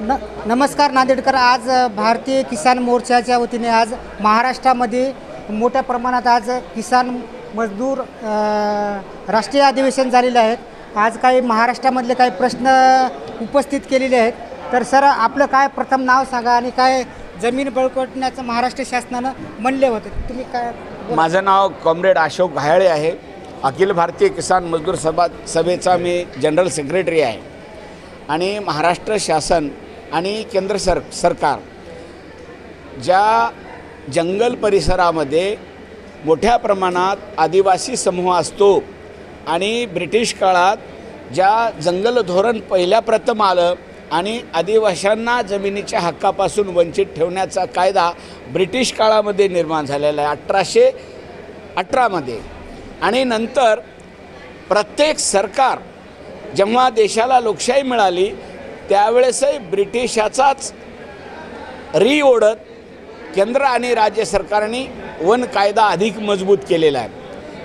न नमस्कार नांदेडकर. आज भारतीय किसान मोर्चाच्या वतीने आज महाराष्ट्रामध्ये मोठ्या प्रमाणात आज किसान मजदूर राष्ट्रीय अधिवेशन झालेले आहेत आज काही महाराष्ट्रामधले काही प्रश्न उपस्थित केलेले आहेत. तर सर आपलं काय प्रथम नाव सांगा आणि काय जमीन बळकटण्याचं महाराष्ट्र शासनानं म्हणले होते. तुम्ही काय माझं नाव कॉम्रेड अशोक घायाळे आहे. अखिल भारतीय किसान मजदूर सभा सभेचा मी जनरल सेक्रेटरी आहे. आणि महाराष्ट्र शासन आणि केंद्र सर सरकार ज्या जंगल परिसरामध्ये मोठ्या प्रमाणात आदिवासी समूह असतो आणि ब्रिटिश काळात ज्या जंगल धोरण पहिल्या प्रथम आलं आणि आदिवाशांना जमिनीच्या हक्कापासून वंचित ठेवण्याचा कायदा ब्रिटिश काळामध्ये निर्माण झालेला आहे अठराशे अठरामध्ये आणि नंतर प्रत्येक सरकार जेव्हा देशाला लोकशाही मिळाली त्यावेळेसही ब्रिटिशाचाच री ओढत केंद्र आणि राज्य सरकारने वन कायदा अधिक मजबूत केलेला आहे.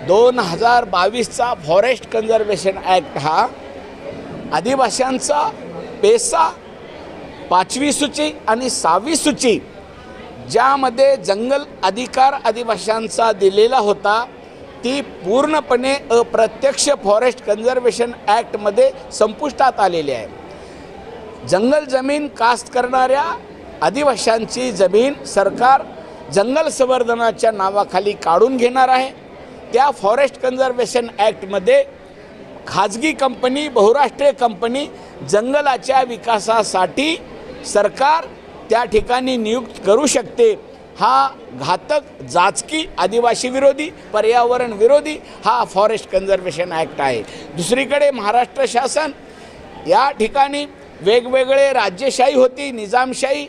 दोन हजार बावीसचा फॉरेस्ट कन्झर्वेशन ॲक्ट हा आदिवाशांचा पेसा पाचवी सूची आणि सहावी सूची ज्यामध्ये जंगल अधिकार आदिवाशांचा दिलेला होता ती पूर्णपणे अप्रत्यक्ष फॉरेस्ट कन्झर्वेशन ॲक्टमध्ये संपुष्टात आलेली आहे. जंगल जमीन कास्ट करणाऱ्या आदिवाशांची जमीन सरकार जंगल संवर्धनाच्या नावाखाली काढून घेणार आहे. त्या फॉरेस्ट कन्झर्वेशन ॲक्टमध्ये खाजगी कंपनी बहुराष्ट्रीय कंपनी जंगलाच्या विकासासाठी सरकार त्या ठिकाणी नियुक्त करू शकते. हा घातक जाचकी आदिवासी विरोधी पर्यावरण विरोधी हा फॉरेस्ट कन्झर्वेशन ॲक्ट आहे. दुसरीकडे महाराष्ट्र शासन या ठिकाणी वेगवेगळे राज्यशाही होती निजामशाही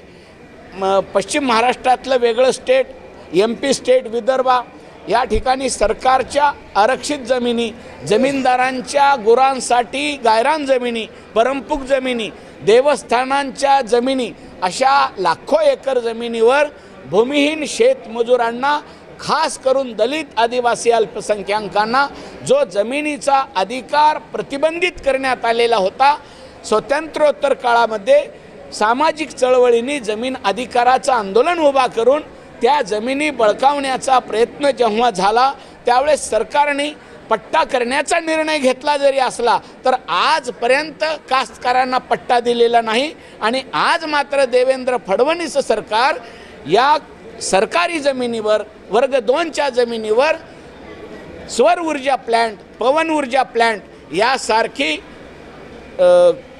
म पश्चिम महाराष्ट्रातलं वेगळं state M P state Vidarbha या ठिकाणी सरकारच्या आरक्षित जमिनी जमीनदारांच्या गुरांसाठी गायरान जमिनी परमपूक जमिनी देवस्थानांच्या जमिनी अशा लाखो एकर जमिनीवर भूमिहीन शेतमजुरांना खास करून दलित आदिवासी अल्पसंख्याकांना जो जमिनीचा अधिकार प्रतिबंधित करण्यात आलेला होता स्वातंत्र्योत्तर काळामध्ये सामाजिक चळवळींनी जमीन अधिकाराचं आंदोलन उभा करून त्या जमिनी बळकावण्याचा प्रयत्न जेव्हा झाला त्यावेळेस सरकारने पट्टा करण्याचा निर्णय घेतला जरी असला तर आजपर्यंत कास्तकारांना पट्टा दिलेला नाही आणि आज मात्र देवेंद्र फडणवीस सरकार या सरकारी जमिनीवर वर्ग दोनच्या जमिनीवर सौर ऊर्जा प्लॅन्ट पवन ऊर्जा प्लॅन्ट यासारखी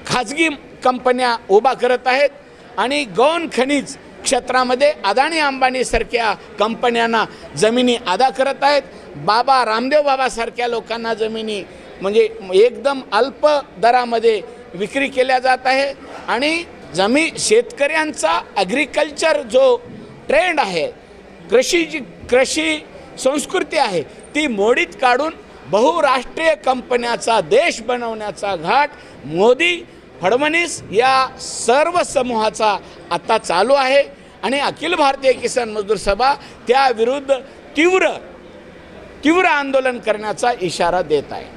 खाजगी कंपन्या उभा करत आहेत आणि गौण खनिज क्षेत्रामध्ये अदानी अंबानीसारख्या कंपन्यांना जमिनी अदा करत आहेत. बाबा रामदेव बाबासारख्या लोकांना जमिनी म्हणजे एकदम अल्प दरामध्ये विक्री केल्या जात आहे. आणि जमी शेतकऱ्यांचा ॲग्रिकल्चर जो ट्रेंड आहे कृषी जी कृषी संस्कृती आहे ती मोडीत काढून बहुराष्ट्रीय कंपन्याचा देश बनवण्याचा घाट मोदी फडणवीस या सर्व समूहाचा आता चालू आहे. आणि अखिल भारतीय किसान मजदूर सभा त्याविरुद्ध तीव्र तीव्र आंदोलन करण्याचा इशारा देत आहे.